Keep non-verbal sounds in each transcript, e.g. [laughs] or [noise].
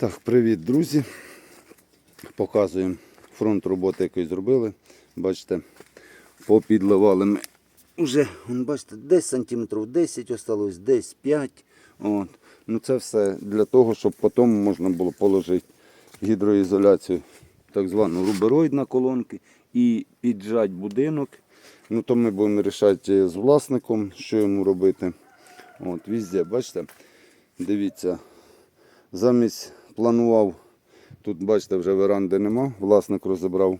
Так, привіт, друзі. Показуємо фронт роботи, який зробили. Бачите, попідливали ми. Уже, бачите, десь сантиметрів 10 осталось, десь 5. От. Ну це все для того, щоб потім можна було положити гідроізоляцію, так звану рубероїд на колонки і піджати будинок. Ну то ми будемо вирішати з власником, що йому робити. От, везде, бачите, дивіться, Замість планував, тут бачите, вже веранди нема, власник розібрав.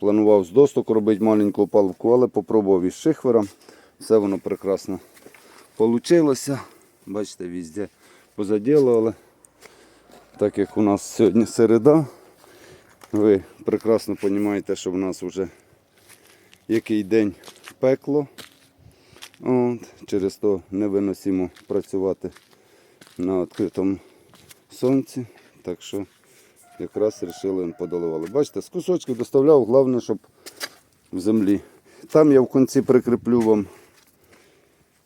Планував з досток робити маленьку палку, але попробував із шихвера. Все воно прекрасно вийшло. Бачите, везде позаділували. Так як у нас сьогодні середа, ви прекрасно розумієте, що в нас вже який день пекло. От, через то невиносимо працювати на відкритому сонці. Так що якраз вирішили подоливали. Бачите, з кусочків доставляв, головне, щоб в землі. Там я в кінці прикріплю вам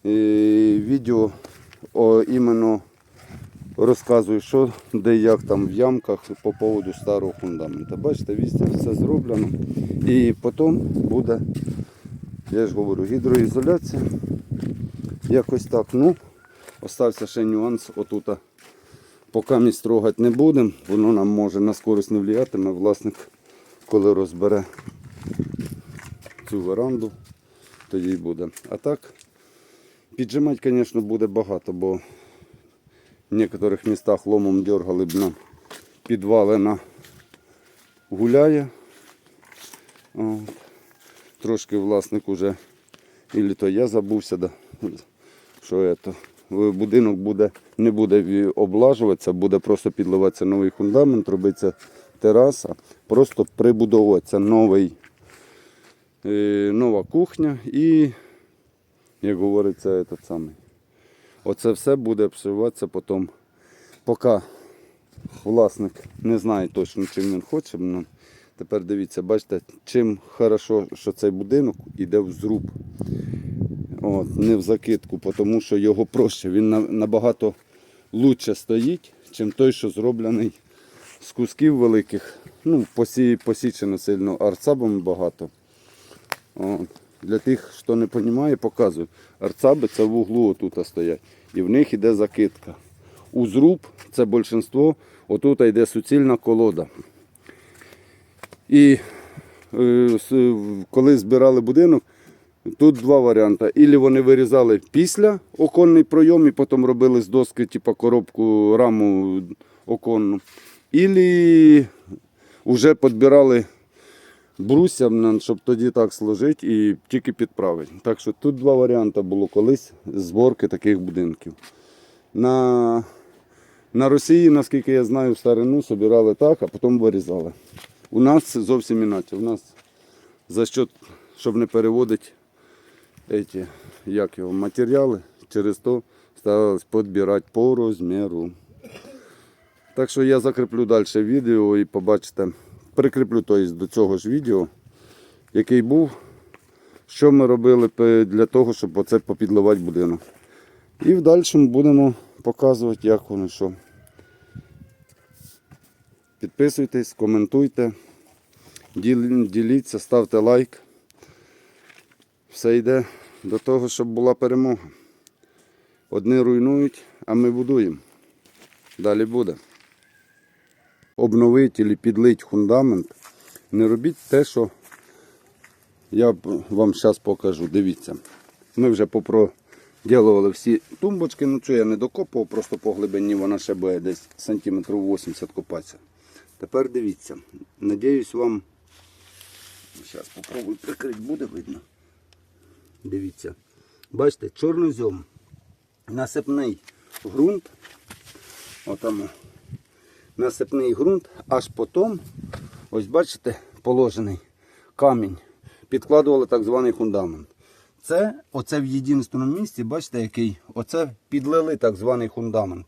е, відео о, іменно розказую, що де як там в ямках по поводу старого фундамента. Бачите, везде все зроблено. І потім буде, я ж говорю, гідроізоляція. Якось так. Ну, остався ще нюанс отута. Поки ми строгати не будемо, воно нам може на скорость не впливатиме. Власник, коли розбере цю веранду, тоді й буде. А так, піджимати, звісно, буде багато, бо в деяких містах ломом дергали б нам підвали на гуляє. От. Трошки власник уже, і то я забувся, да, що це, будинок буде, не буде облажуватися, буде просто підливатися новий фундамент, робиться тераса, просто прибудовується новий, е, нова кухня і, як говориться, этот самий. Оце все буде обшиватися потім, поки власник не знає точно, чим він хоче. Ну, тепер дивіться, бачите, чим хорошо, що цей будинок іде в зруб. От, не в закидку, тому що його проще. Він набагато лучше стоїть, ніж той, що зроблений з кусків великих. Ну, посі, посічено сильно арцабами багато. От. Для тих, хто не розуміє, показую. Арцаби це в углу отут стоять. І в них йде закидка. У зруб це більшинство, отут йде суцільна колода. І е, коли збирали будинок, тут два варіанти. Ілі вони вирізали після оконний пройом і потім робили з доски, типу коробку, раму оконну. Ілі вже підбирали брусся, м, щоб тоді так сложити і тільки підправити. Так що тут два варіанти було колись зборки таких будинків. На, на Росії, наскільки я знаю, в старину збирали так, а потім вирізали. У нас зовсім інакше. У нас за що, щоб не переводити эти, як його, матеріали, через то старалися підбирати по розміру. Так що я закріплю далі відео і побачите, прикріплю тобто, до цього ж відео, який був, що ми робили для того, щоб оце попідливати будинок. І в дальшому будемо показувати, як воно що. Підписуйтесь, коментуйте, діліться, ставте лайк. Все йде до того, щоб була перемога. Одні руйнують, а ми будуємо. Далі буде. Обновити або підлити фундамент. Не робіть те, що я вам зараз покажу. Дивіться. Ми вже попроділували всі тумбочки. Ну, що я не докопував, просто по глибині вона ще буде десь сантиметрів 80 копатися. Тепер дивіться. Надіюсь, вам. Зараз попробую прикрити, буде видно. Дивіться. Бачите, чорнозьом. Насипний ґрунт. Отам. Насипний ґрунт, аж потім, ось бачите, положений камінь. Підкладували так званий фундамент. Це оце в єдинственному місці, бачите, який, оце підлили так званий фундамент.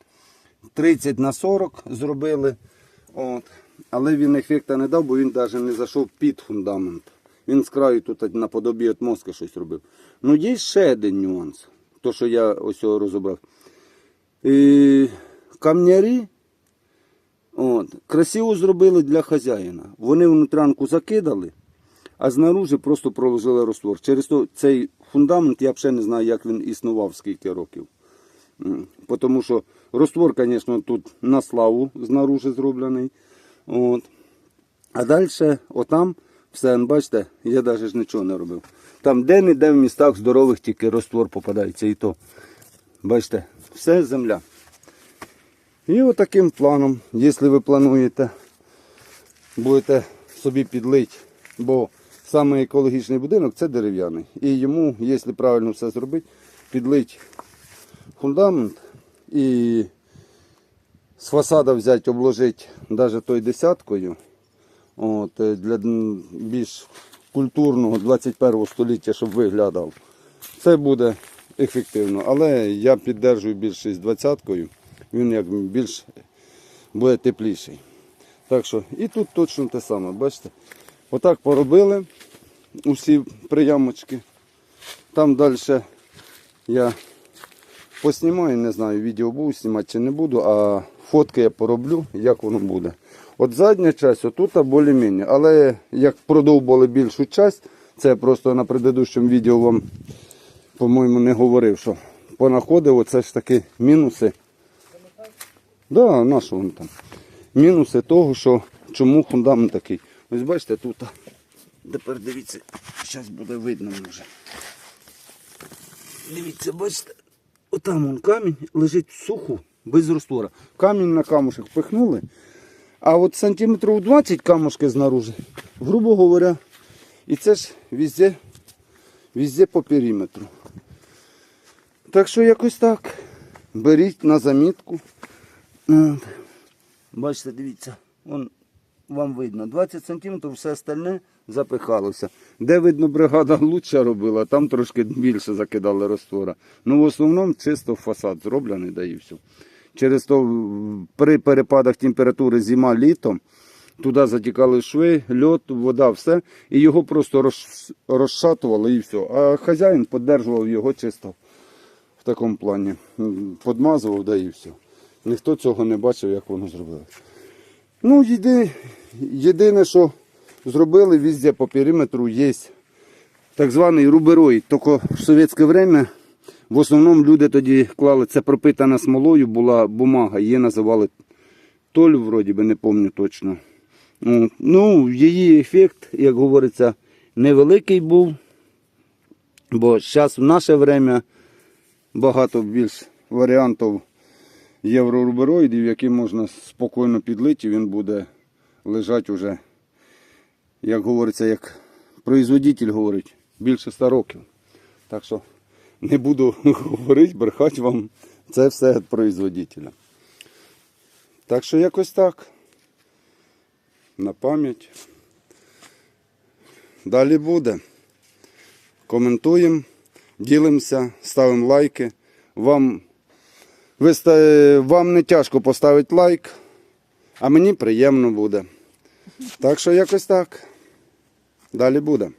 30 на 40 зробили. От. Але він ефекта не дав, бо він навіть не зайшов під фундамент. Він з краю тут наподобі від мозка щось робив. Ну, є ще один нюанс, то, що я ось його розібрав. І камнярі. Красиво зробили для хазяїна. Вони внутрянку закидали, а знаружи просто проложили розтвор. Через то цей фундамент я взагалі не знаю, як він існував скільки років. Тому що розтвор, звісно, тут на славу знаружи зроблений. От. А далі, отам, все, бачите, я навіть нічого не робив. Там де-не-де в містах здорових тільки розтвор попадається і то. Бачите, все земля. І отаким планом, якщо ви плануєте, будете собі підлити, бо саме екологічний будинок це дерев'яний. І йому, якщо правильно все зробити, підлить фундамент і з фасада взяти, обложити навіть той десяткою, от, е, для більш культурного 21 століття, щоб виглядав. Це буде ефективно. Але я піддержую більшість 20-кою, він як більш буде тепліший. Так що і тут точно те саме, бачите? Отак поробили усі приямочки. Там далі я поснімаю, не знаю, відео буду знімати чи не буду, а фотки я пороблю, як воно буде. От задня часть, отут більш-менш, але як продовбали більшу часть, це просто на предыдущому відео вам, по-моєму, не говорив, що понаходив, оце ж таки мінуси. Да, на що там? Мінуси того, що чому фундамент такий. Ось бачите, тут. Тепер дивіться, зараз буде видно може. Дивіться, бачите, отам вон камінь лежить в суху, без розтвора. Камінь на камушек пихнули. А от сантиметрів 20 камушки знаружи, грубо говоря, і це ж везде, везде по периметру. Так що якось так. Беріть на замітку. Бачите, дивіться, вон, вам видно, 20 сантиметрів, все остальне запихалося. Де видно, бригада лучше робила, там трошки більше закидали раствора. Ну, в основному чисто фасад зроблений, да і все. Через то при перепадах температури зима літом туди затікали шви, льод, вода, все, і його просто роз, розшатувало і все. А хазяїн піддержував його чисто в такому плані. Подмазував, да і все. Ніхто цього не бачив, як воно зробили. Ну, єди, єдине, що зробили везде по периметру, є так званий рубероїд. Тільки в совєтське время в основному люди тоді клали, це пропитана смолою, була бумага, її називали толь, вроді би, не пам'ятаю точно. Ну, її ефект, як говориться, невеликий був. Бо зараз в наше время багато більш варіантів єврорубероїдів, які можна спокійно підлити, він буде лежати вже, як говориться, як производитель говорить, більше 100 років. Так що не буду [laughs] говорити, брехати вам. Це все від производителя. Так що якось так. На пам'ять. Далі буде. Коментуємо, ділимося, ставимо лайки. Вам, вам не тяжко поставити лайк, а мені приємно буде. Так що якось так. Далі буде.